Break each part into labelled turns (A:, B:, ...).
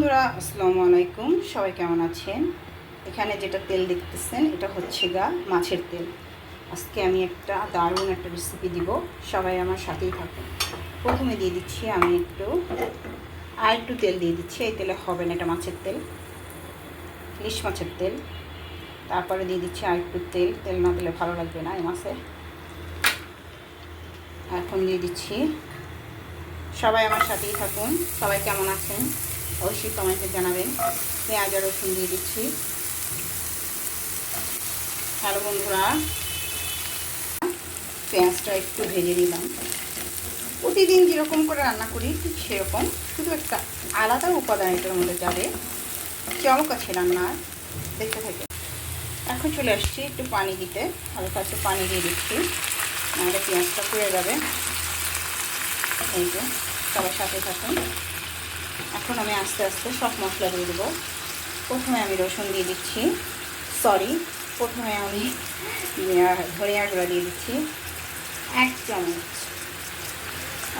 A: বন্ধুরা, আসসালামু আলাইকুম। সবাই কেমন আছেন? এখানে যেটা তেল দেখতেছেন, এটা হচ্ছে গা মাছের তেল। আজকে আমি একটা দারুণ একটা রেসিপি দিব, সবাই আমার সাথেই থাকুন। প্রথমে দিয়ে দিচ্ছি আমি একটু, আর একটু তেল দিয়ে দিচ্ছি। এই তেলে হবে না এটা মাছের তেল, ইলিশ মাছের তেল। তারপরে দিয়ে দিচ্ছি আর একটু তেল। তেল না দিলে ভালো লাগবে না এই মাছে। এখন দিয়ে দিচ্ছি। সবাই আমার সাথেই থাকুন। সবাই কেমন আছেন? অবশ্যই কমেন্টে জানাবেন। পেঁয়াজ আর রসুন দিয়ে দিচ্ছি। হ্যালো বন্ধুরা, পেঁয়াজটা একটু ভেজে নিলাম। প্রতিদিন যেরকম করে রান্না করি, ঠিক সেরকম। শুধু একটা আলাদা উপাদান এটার মধ্যে যাবে। চমক আছে রান্নার। দেখতে থাকে এখন চলে আসছি একটু পানি দিতে। হালকা একটু পানি দিয়ে দিচ্ছি। নাহলে পেঁয়াজটা পুড়ে যাবে। এই যে, সবার সাথে থাকুন। এখন আমি আস্তে আস্তে সব মশলা দিয়ে দেবো। প্রথমে আমি রসুন দিয়ে দিচ্ছি। সরি প্রথমে আমি ধনিয়া গুঁড়া দিয়ে দিচ্ছি। এক চামচ।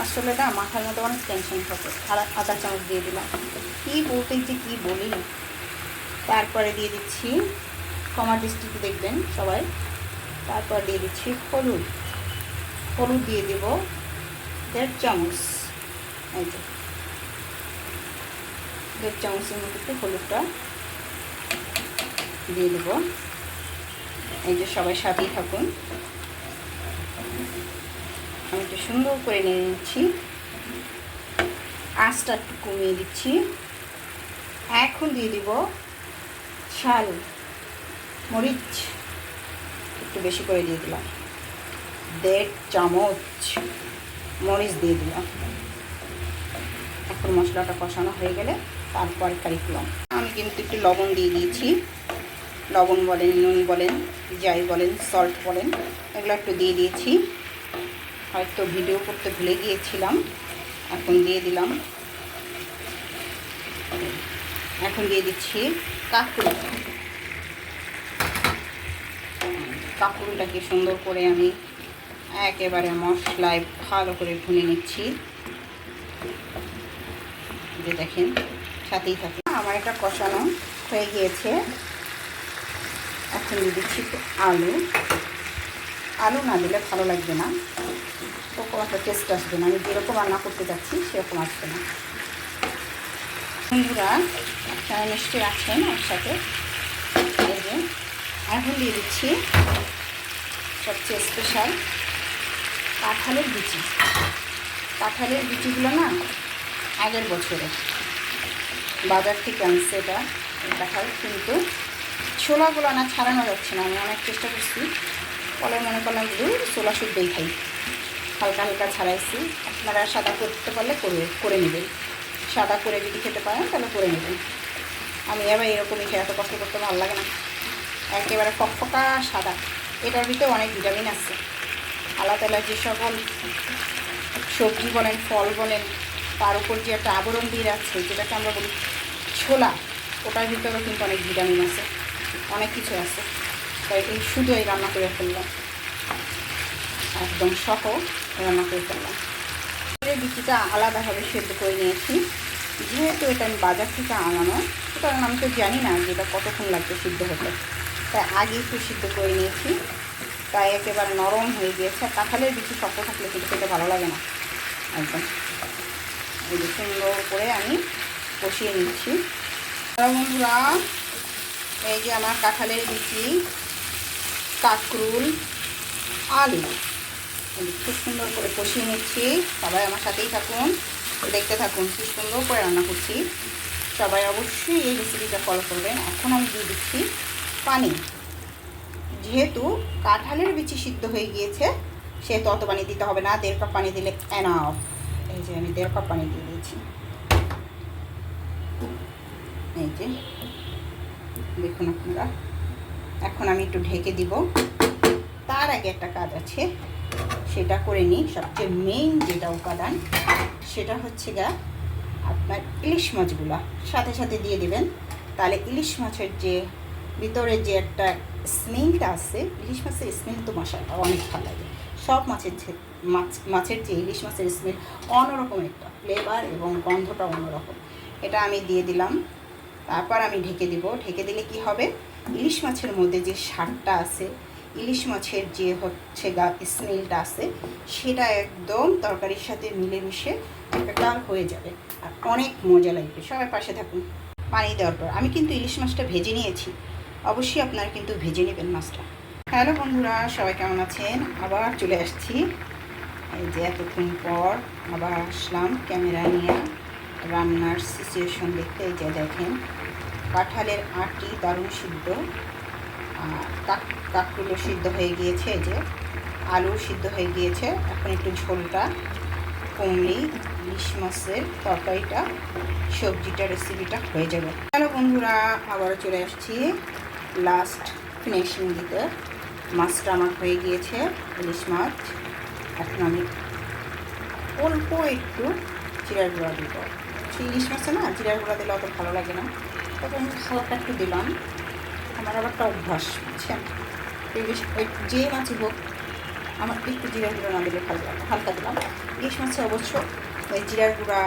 A: আসলে না, মাথার মতো অনেক টেনশন থাকে। আধা চামচ দিয়ে দিলাম। কী বলতে যে কী বলি? তারপরে দিয়ে দিচ্ছি কমা দৃষ্টিতে দেখবেন সবাই। তারপর দিয়ে দিচ্ছি হলুদ। হলুদ দিয়ে দেব দেড় চামচ। এই দেড় চামচের মতো একটু হলুদটা দিয়ে দেবো। এই যে সবাই সাথেই থাকুন। আমি একটু সুন্দর করে নিয়ে নিচ্ছি। আঁচটা একটু কমিয়ে দিচ্ছি। এখন দিয়ে দিব শাল মরিচ একটু বেশি করে দিয়ে দিলাম। দেড় চামচ মরিচ দিয়ে দিলাম। এখন মশলাটা কষানো হয়ে গেলে তারপর কারিকুলাম আমি কিন্তু একটু লবণ দিয়ে দিয়েছি। লবণ বলেন, নুন বলেন, যাই বলেন সল্ট বলেন, এগুলো একটু দিয়ে দিয়েছি। হয়তো ভিডিও করতে ভুলে গিয়েছিলাম, এখন দিয়ে দিলাম। এখন দিয়ে দিচ্ছি কাকুরি। কাকুরিটাকে সুন্দর করে আমি একেবারে মশলায় ভালো করে ভুনে নিচ্ছি। যে দেখেন সাথেই থাকে। আমার এটা কষানো হয়ে গিয়েছে। এখন দিচ্ছি আলু। আলু না দিলে ভালো লাগবে না। ওরকম একটা টেস্ট আসবে না। আমি যেরকম রান্না করতে যাচ্ছি, সেরকম আসবে না। বন্ধুরা, আপনারা নিশ্চয়ই আছেন আমার সাথে। এখন দিয়ে দিচ্ছি সবচেয়ে স্পেশাল কাঁঠালের বিচি। কাঁঠালের বিচিগুলো না আগের বছরে বাজার থেকে আনছে এটা কাঁঠাল কিন্তু ছোলাগুলো না ছাড়ানো যাচ্ছে না, আমি অনেক চেষ্টা করছি। ফলে মনে করলাম যে ছোলা শুদ্ধই খাই। হালকা হালকা ছাড়াইছি। আপনারা সাদা করতে পারলে করে করে নেবেন। সাদা করে যদি খেতে পারেন, তাহলে করে নেবেন। আমি আবার এরকমই খেয়ে এত কষ্ট করতে ভালো লাগে না। একেবারে ফকফকা সাদা। এটার ভিতরে অনেক ভিটামিন আছে। আল্লাহ তালা যে সকল সবজি বলেন, ফল বলেন তার উপর যে একটা আবরণ দিয়ে রাখছে, যেটাকে আমরা বলি ছোলা, ওটার ভিতরেও কিন্তু অনেক ভিটামিন আছে, অনেক কিছু আছে। তাই এই শুধু এই রান্না করে ফেললাম। একদম সহ রান্না করে ফেললাম। বিচিটা আলাদাভাবে সেদ্ধ করে নিয়েছি। যেহেতু এটা আমি বাজার থেকে আনানো, সুতরাং আমি তো জানি না যে এটা কতক্ষণ লাগবে সিদ্ধ হতে। তাই আগে একটু সিদ্ধ করে নিয়েছি। তাই একেবারে নরম হয়ে গিয়েছে। কাঁঠালের বিচি শক্ত থাকলে কিন্তু খেতে ভালো লাগে না। একদম। এই সুন্দর করে আমি কষিয়ে নিচ্ছি। বন্ধুরা, এই যে আমার কাঁঠালের বিচি, কাকরুল, আলু। খুব সুন্দর করে কষিয়ে নিচ্ছি। সবাই আমার সাথেই থাকুন, দেখতে থাকুন খুব সুন্দর করে রান্না করছি। সবাই অবশ্যই এই রেসিপিটা ফলো করবেন। এখন আমি দিয়ে দিচ্ছি পানি। যেহেতু কাঁঠালের বিচি সিদ্ধ হয়ে গিয়েছে সেহেতু অত পানি দিতে হবে না। দেড় কাপ পানি দিলে অফ এই যে আমি দেড় কাপ পানি দিয়ে দিয়েছি। এই যে, দেখুন আপনারা, এখন আমি একটু ঢেকে দিব। তার আগে একটা কাজ আছে, সেটা করে নিই। সবচেয়ে মেইন যেটা উপাদান, সেটা হচ্ছে গা আপনার ইলিশ মাছগুলো। সাথে সাথে দিয়ে দেবেন। তাহলে ইলিশ মাছের যে, ভিতরে যে একটা স্মেলটা আছে, ইলিশ মাছের স্মেল তো মশাটা অনেক ভালো লাগে। সব মাছের মাছ, মাছের যে ইলিশ মাছের স্মেল অন্যরকম একটা। ফ্লেভার এবং গন্ধটা অন্যরকম। এটা আমি দিয়ে দিলাম। তারপর আমি ঢেকে দিব। ঢেকে দিলে কি হবে? ইলিশ মাছের মধ্যে যে স্বাদটা আছে, ইলিশ মাছের যে হচ্ছে গা স্মেলটা আছে, সেটা একদম তরকারির সাথে মিলেমিশে একাকার হয়ে যাবে। আর অনেক মজা লাগবে। সবাই পাশে থাকুন। পানি দেওয়ার পর। আমি কিন্তু ইলিশ মাছটা ভেজে নিয়েছি। অবশ্যই আপনারা কিন্তু ভেজে নেবেন মাছটা। হ্যালো বন্ধুরা, সবাই কেমন আছেন? আবার চলে আসছি। এই যে এতক্ষণ পর আবার আসলাম ক্যামেরা নিয়ে রান্নার সিচুয়েশন দেখতে। এই যে দেখেন, কাঁঠালের আটি দারুণ সিদ্ধ। কাক, কাকগুলো সিদ্ধ হয়ে গিয়েছে যে আলু সিদ্ধ হয়ে গিয়েছে। এখন একটু ঝোলটা কমলি ইলিশ মাছের তরকারিটা, সবজিটা রেসিপিটা হয়ে যাবে। হ্যালো বন্ধুরা আবার চলে আসছি লাস্ট ফিনিশিং দিতে। মাছটা আমার হয়ে গিয়েছে, ইলিশ মাছ। এখন আমি অল্প একটু জিরার গুঁড়া দিব। সেই ইলিশ মাছে না, জিরার গুঁড়া দিলে অত ভালো লাগে না। তবে আমি হালকা একটু দিলাম। আমার আবার একটা অভ্যাস, বুঝছেন? ইলিশ যে মাছই হোক, আমার একটু জিরার গুঁড়া না দিলে ভালো লাগে, হালকা দিলাম। ইলিশ মাছে অবশ্য ওই জিরার গুঁড়া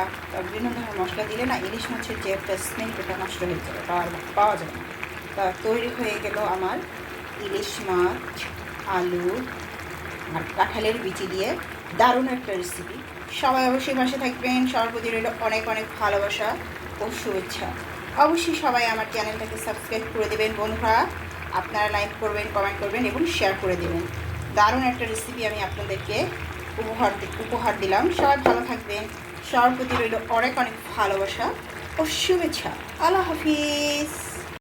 A: বিভিন্ন ধরনের মশলা দিলে না, ইলিশ মাছের যে একটা স্মেল ওটা নষ্ট হয়ে যাবে পাওয়া পাওয়া যাবে না। তা তৈরি হয়ে গেল আমার ইলিশ মাছ, আলু, আর কাঁঠালের বিচি দিয়ে দারুণ একটা রেসিপি সবাই অবশ্যই পাশে থাকবেন। সবার প্রতি রইল অনেক অনেক ভালোবাসা ও শুভেচ্ছা। অবশ্যই সবাই আমার চ্যানেলটাকে সাবস্ক্রাইব করে দেবেন বন্ধুরা। আপনারা লাইক করবেন কমেন্ট করবেন এবং শেয়ার করে দেবেন। দারুণ একটা রেসিপি আমি আপনাদেরকে উপহার উপহার দিলাম। সবাই ভালো থাকবেন। সবার প্রতি রইল অনেক অনেক ভালোবাসা ও শুভেচ্ছা। আল্লাহ হাফিজ।